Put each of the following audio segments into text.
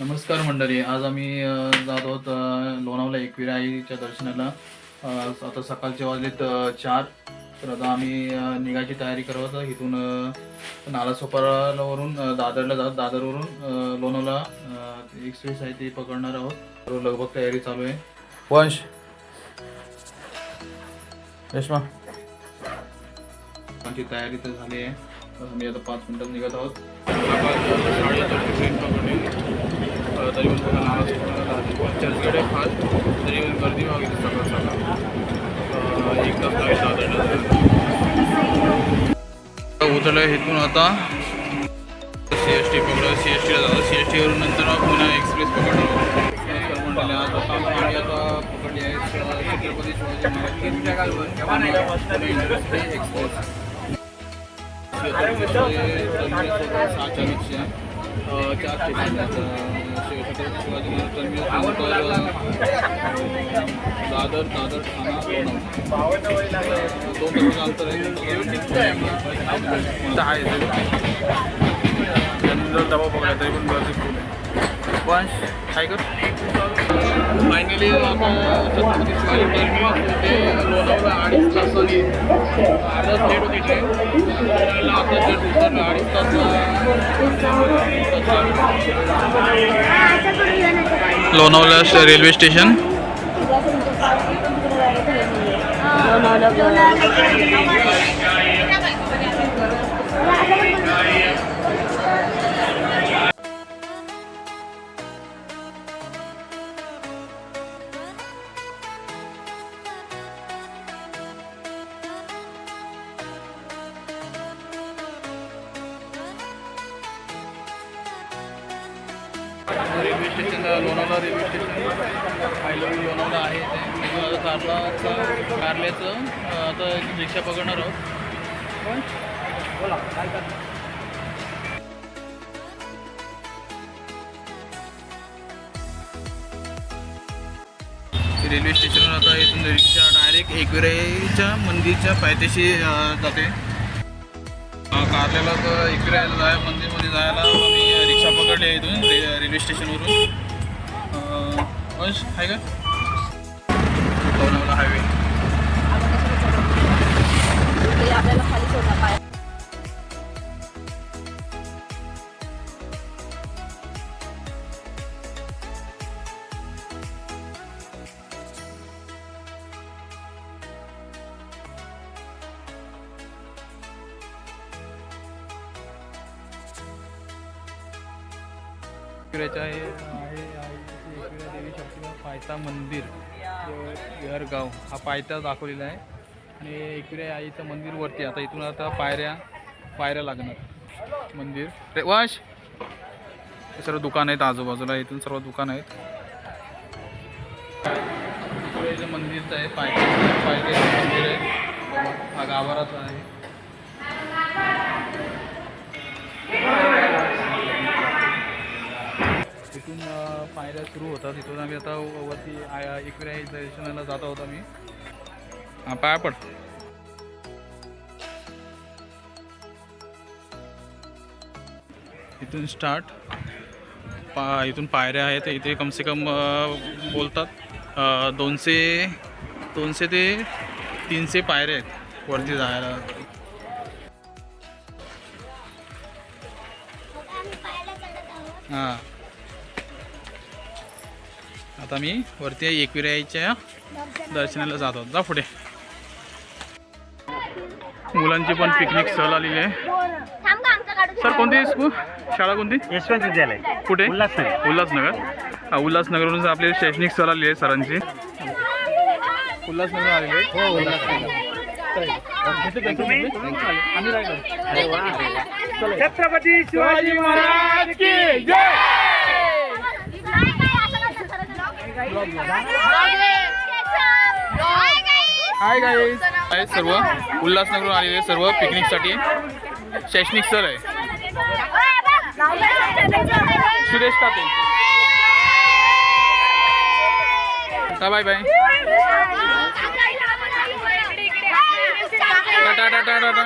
नमस्कार मंडळी आज आम्ही जात आहोत लोणावला लोणावळा एकविरा आईच्या दर्शनाला. आता सकाळचे वाजलेत चार. तर आता आम्ही निघायची तयारी करत आहोत. इथून नालासोपारावरून दादरला जात दादरवरून लोणावला एक्सप्रेस आहे ती पकडणार आहोत. लगभग तयारी चालू आहे. वंश. रेश्मा आमची तयारी तर झाली आहे. आम्ही आता पाच मिनिटात निघत आहोत. अ, तरी पण बघा नावाचं चर्चगेट आहे फास्ट तरी पण गर्दी वगैरे सकाळ सकाळ एक तास लागेल. उतरलं इथून आता. सी एस टी पकडलं सी एस टीला जातो. सी एस टीवरून नंतर मग पुन्हा एक्सप्रेस पकडलं आता काम आम्ही आता पकडली आहे छत्रपती शिवाजी महाराज एक्सप्रेस रिक्षा अ, चार स्टेशन शिवाजी दादर दादर ठाणा दोन आहे. त्यांनी जर दबाव बघायला तरी पण गर्दी खूप वंश काय कर फायनली आता छत्रपती शिवाजी टर्मिनस ते लोणावळा अडीच तासांनी अर्धा लेट होती ट्रेन त्याला आता लेट उतरलं अडीच तास Lonavala railway station. Railway station Lonavala railway station I love Lonavala आहे ते. तिथून आता कारला कारल्याचं आता रिक्षा पकडणार आहोत. रेल्वे स्टेशनवर आता इथून रिक्षा डायरेक्ट एकविराईच्या मंदिरच्या पायथ्याशी जाते. अं, कारल्याला तर एकविरायला जाय मंदिरमध्ये जायला रिक्षा पकडली आहे इथून रे रेल्वे स्टेशनवरून अं, वंश आहे का? लोणावळा हायवे आपल्याला खाली सोडला पाय इकडेचं आहे आहे देवी शक्तीला पायथा मंदिर. गाव हा पायथा दाखवलेला आहे. आणि इकडे आईचं मंदिर वरती. आता इथून आता पायऱ्या पायऱ्या लागणार. मंदिर. रे वाश हे सर्व दुकान आहेत आजूबाजूला इथून सर्व दुकान आहेत. एकविराईचं मंदिरचं आहे पायथ्या पायथ्याचं मंदिर आहे. हा गाभाराचा आहे. तिथून अ, पायऱ्या सुरू होतात. तिथून आम्ही आता वरती एकविरा दर्शनाला जात आहोत आम्ही. हा पाया पड. इथून स्टार्ट पा इथून पायऱ्या आहेत. इथे कमसे कम बोलतात. दोनशे दोनशे ते तीनशे पायऱ्या आहेत वरती जायला. हां. आता मी वरती एकविराईच्या दर्शनाला जात आहोत जा पुढे. मुलांची पण पिकनिक सहल आलेली आहे. सर कोणती स्कूल शाळा कोणती? यशवंत विद्यालय. कुठे? उल्हासनगर. उल्हासनगर. हा उल्हासनगरवरून आपली शैक्षणिक सहल आलेली आहे सरांची. उल्हासनगर आलेली आहे हो उल्हासनगर. छत्रपती शिवाजी महाराज की जय! हाय गाईज आहे सर्व उल्हासनगरवरून आलेले सर्व पिकनिकसाठी. शैक्षणिक सहल आहे. Suresh Kate bye bye tata tata tata.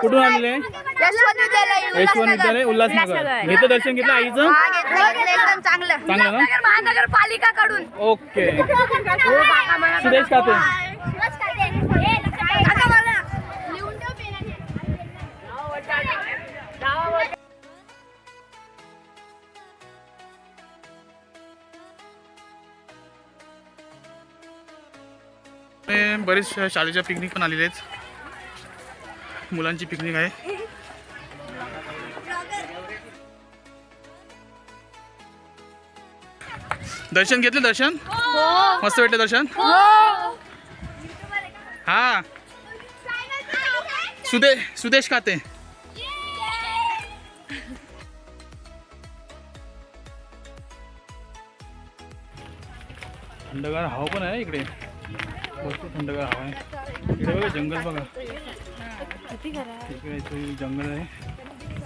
कुठून आलेले यशवंत विद्यालय उल्हासनगर. घेतलं दर्शन घेतलं आईचं? एकदम चांगलं चांगलं ना? महानगर- महानगरपालिकाकडून. ओके. सुदेश काते बरेच शाळेच्या पिकनिक पण आलेले आहेत. मुलांची पिकनिक आहे. दर्शन घेतलं दर्शन? मस्त भेटलं दर्शन? हा. सुदे सुदेश खाते थंडगार हवा पण आहे इकडे. भरपूर थंडगार हवा आहे. इकडे बघा जंगल बघा. इकडे इथे जंगल आहे.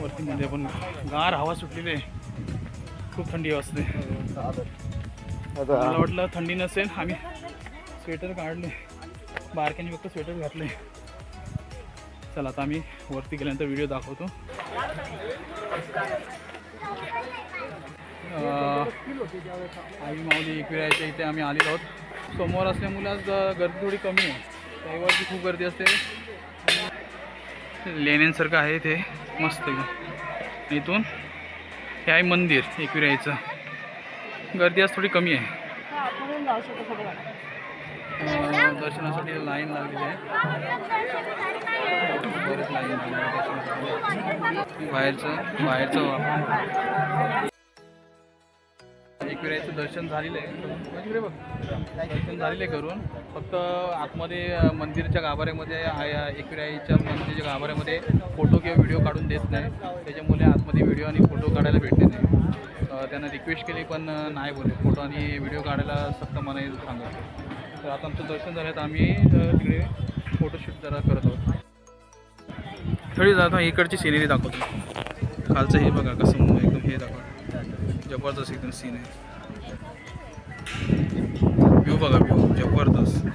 वरती मध्ये पण गार हवा सुटलेली आहे. खूप थंडी असते. मला वाटलं थंडी नसेल आम्ही स्वेटर काढले. बारक्याने फक्त स्वेटर घातले. चला आता आम्ही वरती गेल्यानंतर व्हिडिओ दाखवतो. आई माऊली एकविरायच्या इथे आम्ही आलेलो आहोत. समोर असल्यामुळे आज गर्दी थोडी कमी आहे. रविवारची खूप गर्दी असते. लेण्यांसारखं आहे ते मस्त आहे. इथून हे आहे मंदिर एकविरायचं गर्दी आज थोडी कमी आहे. दर्शनासाठी लाईन लागलेली आहे. बाहेरचं बाहेरचं वापर एकविरायचं दर्शन झालेलं आहे. बघ दर्शन झालेलं आहे करून. फक्त आतमध्ये मंदिरच्या गाभाऱ्यामध्ये एकविराईच्या मंदिरच्या गाभाऱ्यामध्ये फोटो किंवा व्हिडिओ काढून देत नाही. त्याच्यामुळे आतमध्ये व्हिडिओ आणि फोटो काढायला भेटते नाही. त्यांना रिक्वेस्ट केली पण नाही बोलले. फोटो आणि व्हिडिओ काढायला सक्त मनाई सांगत तर आता आमचं दर्शन झालं तर आम्ही तिकडे फोटोशूट जरा करत आहोत. थोडी जाता इकडची सिनेरी दाखवतो. खालचं हे बघा कसं एकदम हे दाखवतो जबरदस्त एकदम सीन आहे. व्ह्यू बघा व्ह्यू जबरदस्त.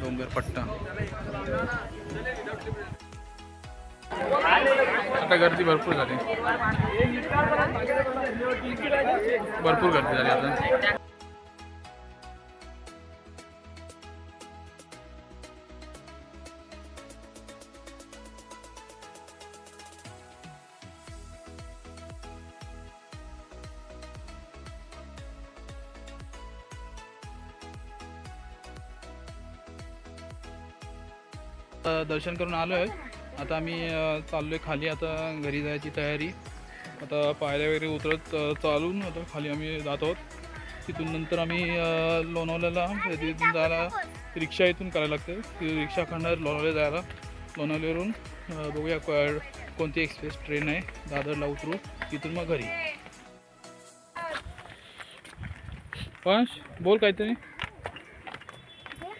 डोंगर पट्टा. आता गर्दी भरपूर झाली. भरपूर गर्दी झाली आता. दर्शन करून आलो आहे आता आम्ही चाललो आहे खाली. आता घरी जायची तयारी. आता पायऱ्या वगैरे उतरत चालून आता खाली आम्ही जात आहोत. तिथून नंतर आम्ही लोणावल्याला तिथून जायला रिक्षा इथून करायला लागते. ती रिक्षा काढणार लोणावले जायला. लोणावळ्यावरून बघूया कोणती एक्सप्रेस ट्रेन आहे. दादरला उतरू. तिथून मग घरी. पंच बोल काहीतरी.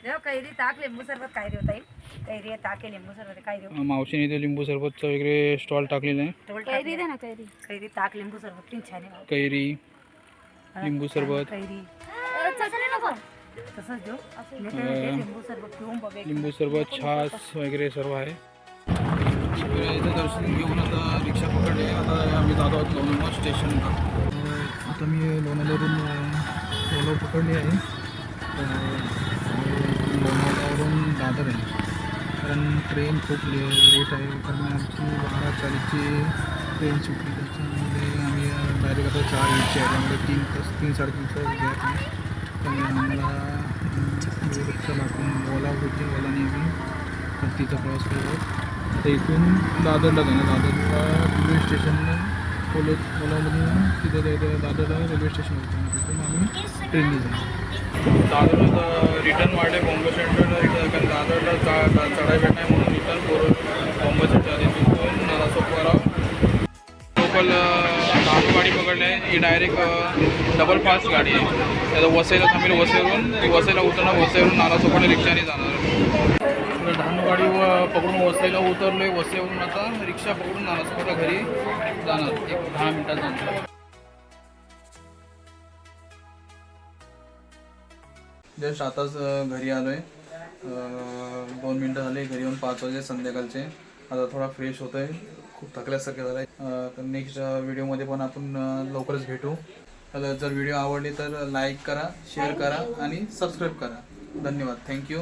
देव ताक लिंबू सरबत काय देव ताई कैरी आहे, ताक लिंबू सरबत अ, मावशीने इथे लिंबू सरबतचं वगैरे स्टॉल टाकलेलं आहे. कैरी. दे ना कैरी. कैरी ताक लिंबू सरबत तीन छान आहे कैरी लिंबू सरबत. कैरी. चचणी नको. तसंच देऊ. मी काय म्हणते, लिंबू सरबत पिऊन बघ एक. लिंबू सरबत छास वगैरे सर्व आहे. इथं दर्शन घेऊन आता रिक्षा पकडली. आता आम्ही जातो आहोत लोणावळा स्टेशनला आता मी लोणावळ्यावरून ओलो पकडली आहे. अं, लोणावळ्यावरून दादर आहे कारण ट्रेन खूप ले लेट आहे. कारण आमची बारा चाळीसची ट्रेन सुटली. त्याच्यामुळे आम्ही डायरेक्ट आता चार वीसची आहे. त्यामुळे तीन तास तीन साडेतीन तास गॅप आहे. त्यामुळे आम्हाला रिक्षा लागून ओला होती ओलाने आम्ही तिचा प्रवास केला. आता इथून दादरला जाणार. दादरला रेल्वे स्टेशनला कॉलेज ओलामध्ये तिथे जायचं दादरला रेल्वे स्टेशन होतं तिथून आम्ही ट्रेनने जाऊ दादरला रिटर्न वाटे बॉम्बे सेंटरला कारण दादरला चा चा- चढाई नाही म्हणून रिटर्न करून बॉम्बे सेंटर तिथून नालासोपारा लोकल गाडी पकडले. ही डायरेक्ट डबल फास्ट गाडी आहे. त्याचा वसईला थांबेल वसईवरून वसईला उतरणार वसईवरून नालासोपारा रिक्षाने जाणार. धानगाडी व पकडून वसईला उतरलोय. वसईवरून आता रिक्षा पकडून नालासोपारा घरी जाणार. एक दहा मिनिटात जाणार. जस्ट आताच घरी आलोय. दोन मिनटं झाले घरी येऊन पाच वाजे संध्याकाळचे. आता थोडा फ्रेश होत आहे खूप थकल्यासारखे झालं आहे तर नेक्स्ट व्हिडिओमध्ये पण आपण लवकरच भेटू. तर जर व्हिडिओ आवडली तर लाईक करा शेअर करा आणि सबस्क्राईब करा. धन्यवाद. थँक्यू